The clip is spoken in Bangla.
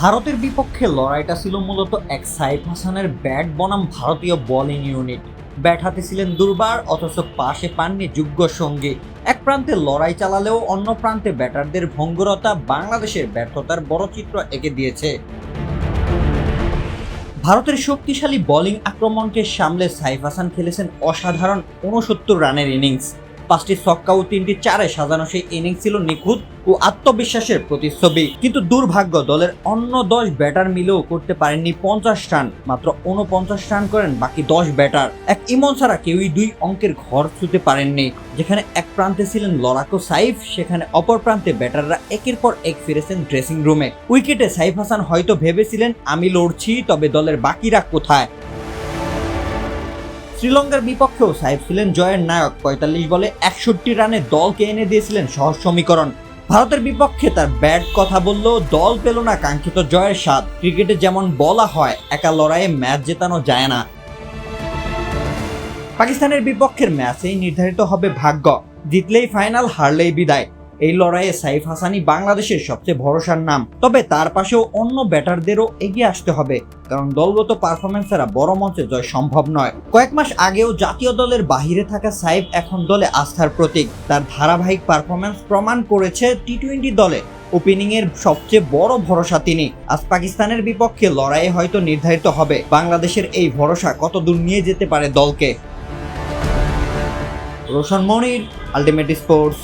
ভারতের বিপক্ষে লড়াইটা ছিল মূলত এক সাইফ হাসানের ব্যাট বনাম ভারতীয় বোলিং ইউনিট ব্যাট হাতে ছিলেন দুর্বার, অথচ পাশে পাননি যোগ্য সঙ্গী। এক প্রান্তে লড়াই চালালেও অন্য প্রান্তে ব্যাটারদের ভঙ্গুরতা বাংলাদেশের ব্যর্থতার বড় চিত্র এঁকে দিয়েছে। ভারতের শক্তিশালী বোলিং আক্রমণকে সামলে সাইফ হাসান খেলেছেন অসাধারণ উনসত্তর রানের ইনিংস পাঁচটি ছক্কা ও তিনটি চারে সাজানো সেই ইনিংস ছিল নিখুঁত ও আত্মবিশ্বাসের প্রতিচ্ছবি। কিন্তু দুর্ভাগ্য, দলের অন্য দশ ব্যাটার মিলেও করতে পারেননি পঞ্চাশ রান, মাত্র উনপঞ্চাশ রান করেন বাকি দশ ব্যাটার। এক ইমন ছাড়া কেউই দুই অঙ্কের ঘর ছুতে পারেননি। যেখানে এক প্রান্তে ছিলেন লড়াকো সাইফ, সেখানে অপর প্রান্তে ব্যাটাররা একের পর এক ফিরেছেন ড্রেসিং রুমে। উইকেটে সাইফ হাসান হয়তো ভেবেছিলেন, আমি লড়ছি, তবে দলের বাকিরা কোথায়? শ্রীলঙ্কার বিপক্ষেও সাইফ ছিলেন জয়ের নায়ক। পঁয়তাল্লিশ বলে একষট্টি রানে দলকে এনে দিয়েছিলেন সহজ সমীকরণ। ভারতের বিপক্ষে তার ব্যাট কথা বললেও দল পেল না কাঙ্ক্ষিত জয়ের স্বাদ। ক্রিকেটে যেমন বলা হয়, একা লড়াইয়ে ম্যাচ জেতানো যায় না। পাকিস্তানের বিপক্ষের ম্যাচেই নির্ধারিত হবে ভাগ্য। জিতলেই ফাইনাল, হারলেই বিদায়। এই লড়াইয়ে সাইফ হাসানি বাংলাদেশের সবচেয়ে ভরসার নাম। তবে তার পাশেও অন্য ব্যাটারদেরও এগিয়ে আসতে হবে, কারণ দলগত পারফরমেন্স ছাড়া বড় মঞ্চে জয় সম্ভব নয়। কয়েক মাস আগেও জাতীয় দলের বাহিরে থাকা সাইফ এখন দলে আস্থার প্রতীক। তার ধারাবাহিক পারফরমেন্স প্রমাণ করেছে টি টোয়েন্টি দলে। ওপেনিং এর সবচেয়ে বড় ভরসা তিনি। আজ পাকিস্তানের বিপক্ষে লড়াইয়ে হয়তো নির্ধারিত হবে। বাংলাদেশের এই ভরসা কত দূর নিয়ে যেতে পারে দলকে? রোশন মনির আলটিমেট স্পোর্টস